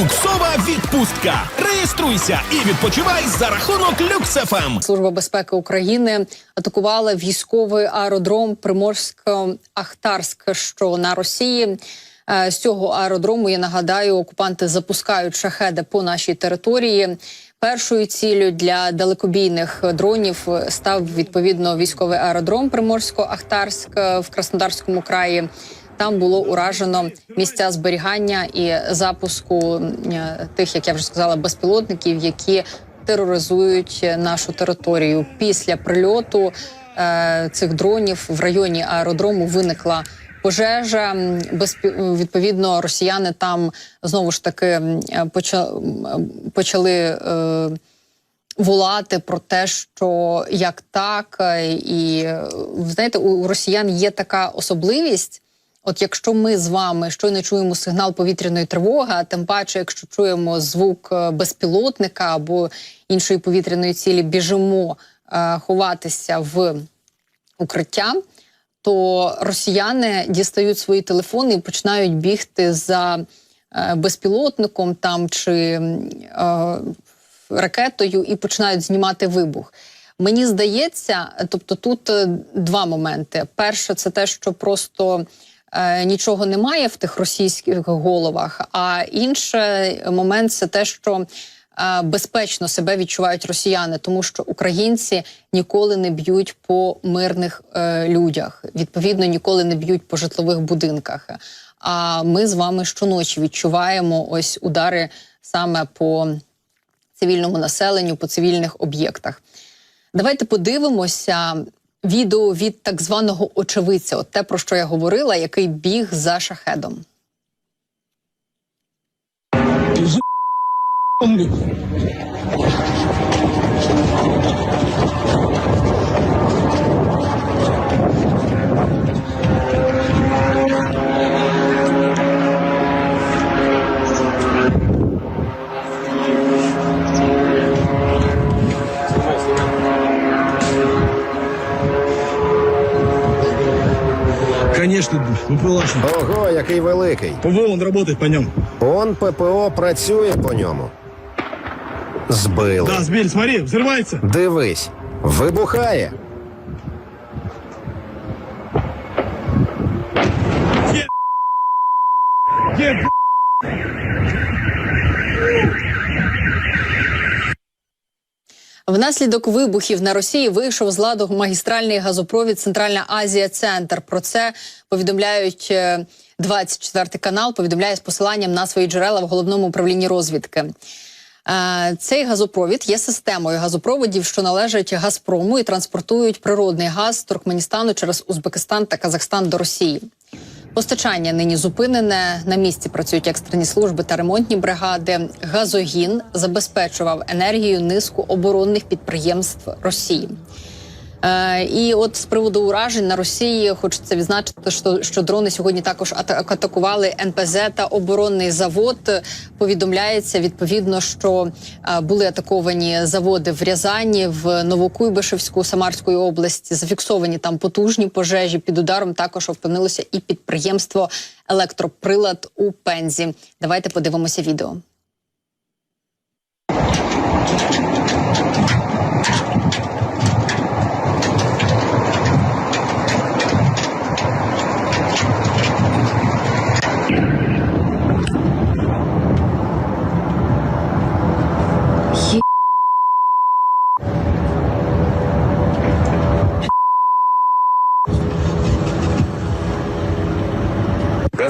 Люксова відпустка. Реєструйся і відпочивай за рахунок Люксефем. Служба безпеки України атакувала військовий аеродром Приморсько-Ахтарськ, що на Росії. Е, З цього аеродрому я нагадаю, окупанти запускають шахеди по нашій території. Першою ціллю для далекобійних дронів став відповідно військовий аеродром Приморсько-Ахтарськ е, в Краснодарському краї. Там було уражено місця зберігання і запуску е, тих, як я вже сказала, безпілотників, які тероризують нашу територію. Після прильоту е, цих дронів в районі аеродрому виникла пожежа. М, Безпі... Відповідно, росіяни там знову ж таки м, почали. Е, волати про те, що як так, е, і е, знаєте, у росіян є така особливість. От якщо ми з вами щойно чуємо сигнал повітряної тривоги, а тим паче, якщо чуємо звук е, безпілотника або іншої повітряної цілі, біжимо е, ховатися в укриття, то росіяни дістають свої телефони і починають бігти за е, безпілотником там чи е, ракетою і починають знімати вибух. Мені здається, тобто тут е, два моменти. Перше, це те, що просто нічого немає в тих російських головах. А інший момент це те, що е, безпечно себе відчувають росіяни, тому що українці ніколи не б'ють по мирних е, людях, відповідно, ніколи не б'ють по житлових будинках. А ми з вами щоночі відчуваємо ось удари саме по цивільному населенню, по цивільних об'єктах. Давайте подивимося відео від так званого очевидця, от те, про що я говорила, який біг за шахедом. Конечно, ППОшник. Ого, який великий. ПВО, он працює по ньому. Он ППО працює по ньому. Збили. Да, збили, смотри, взрывается. Дивись, вибухає. Е, Внаслідок вибухів на Росії вийшов з ладу магістральний газопровід Центральна Азія Центр. Про це повідомляють е, 24 канал. Повідомляє з посиланням на свої джерела в головному управлінні розвідки. Е, Цей газопровід є системою газопроводів, що належать Газпрому і транспортують природний газ з Туркменістану через Узбекистан та Казахстан до Росії. Постачання нині зупинене. На місці працюють екстрені служби та ремонтні бригади. Газогін забезпечував енергію низку оборонних підприємств Росії. Е, і от з приводу уражень на Росії хочеться відзначити, що, що дрони сьогодні також ата- атакували НПЗ та оборонний завод. Повідомляється відповідно, що е, були атаковані заводи в Рязані, в Новокуйбишевську, Самарської області. Зафіксовані там потужні пожежі. Під ударом також опинилося і підприємство Електроприлад у Пензі. Давайте подивимося відео.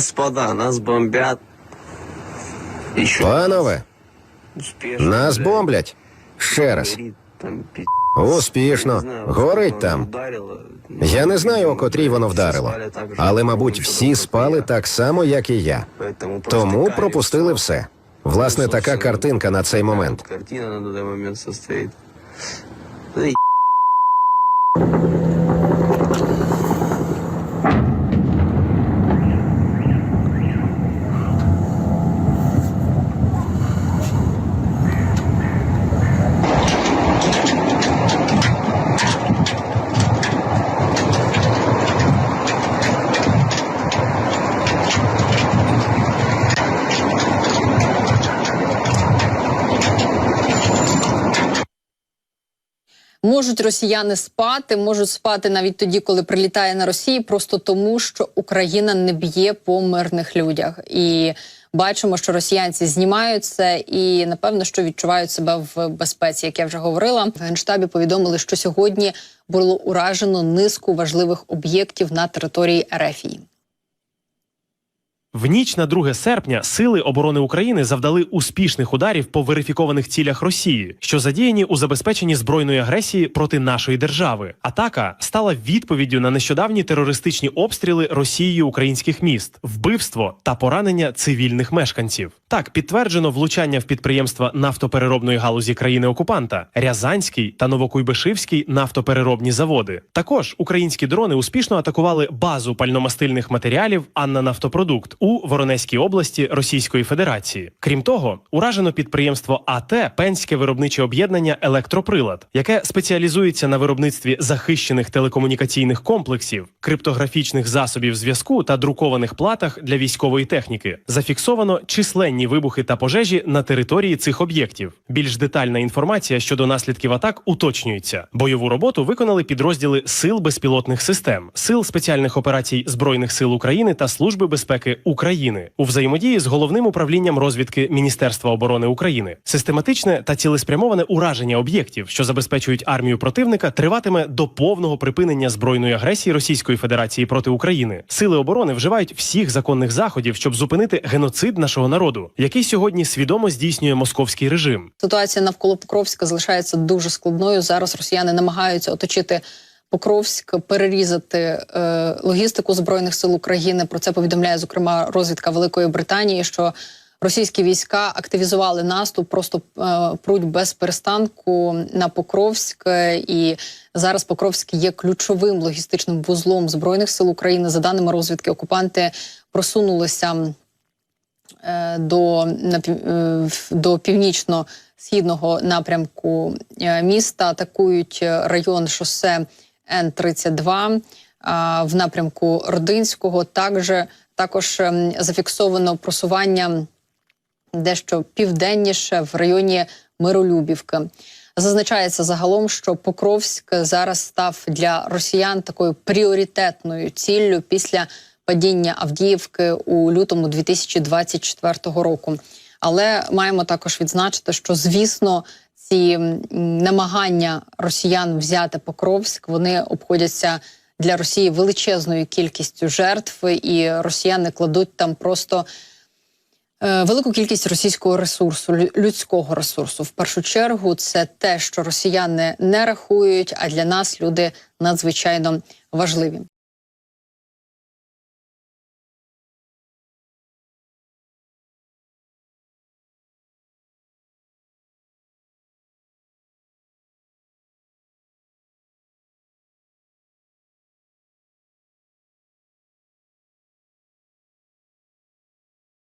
Господа, нас бомбят. Еще Панове, нас бомблять. Ще раз. Успішно. Горить там. Я не знаю, о котрій воно вдарило. Але, мабуть, всі спали так само, як і я. Тому пропустили все. Власне, така картинка на цей момент. Можуть росіяни спати, можуть спати навіть тоді, коли прилітає на Росію, просто тому, що Україна не б'є по мирних людях. І бачимо, що росіянці знімають це і напевно, що відчувають себе в безпеці. Як я вже говорила, в генштабі повідомили, що сьогодні було уражено низку важливих об'єктів на території Ерефії. В ніч на 2 серпня сили оборони України завдали успішних ударів по верифікованих цілях Росії, що задіяні у забезпеченні збройної агресії проти нашої держави. Атака стала відповіддю на нещодавні терористичні обстріли Росією українських міст, вбивство та поранення цивільних мешканців. Так підтверджено влучання в підприємства нафтопереробної галузі країни окупанта, Рязанський та Новокуйбишевський нафтопереробні заводи. Також українські дрони успішно атакували базу пальномастильних матеріалів Анна Нафтопродукт у Воронезькій області Російської Федерації. Крім того, уражено підприємство АТ Пенське виробниче об'єднання Електроприлад, яке спеціалізується на виробництві захищених телекомунікаційних комплексів, криптографічних засобів зв'язку та друкованих платах для військової техніки. Зафіксовано численні вибухи та пожежі на території цих об'єктів. Більш детальна інформація щодо наслідків атак уточнюється. Бойову роботу виконали підрозділи сил безпілотних систем, сил спеціальних операцій збройних сил України та Служби безпеки у взаємодії з головним управлінням розвідки Міністерства оборони України. Систематичне та цілеспрямоване ураження об'єктів, що забезпечують армію противника, триватиме до повного припинення збройної агресії Російської Федерації проти України. Сили оборони вживають всіх законних заходів, щоб зупинити геноцид нашого народу, який сьогодні свідомо здійснює московський режим. Ситуація навколо Покровська залишається дуже складною. Зараз росіяни намагаються оточити Покровськ, перерізати е, логістику збройних сил України. Про це повідомляє зокрема розвідка Великої Британії. що Російські війська активізували наступ, просто е, пруть без перестанку на Покровськ, е, і зараз Покровськ є ключовим логістичним вузлом збройних сил України. За даними розвідки, окупанти просунулися е, до, на, е, до північно-східного напрямку е, міста. Атакують район шосе Н-32 а, в напрямку Родинського. Також, також ем, зафіксовано просування дещо південніше в районі Миролюбівки. Зазначається загалом, що Покровськ зараз став для росіян такою пріоритетною ціллю після падіння Авдіївки у лютому 2024 року. Але маємо також відзначити, що звісно ці намагання росіян взяти Покровськ вони обходяться для Росії величезною кількістю жертв, і росіяни кладуть там просто е, велику кількість російського ресурсу, лю- людського ресурсу. В першу чергу, це те, що росіяни не рахують, а для нас люди надзвичайно важливі.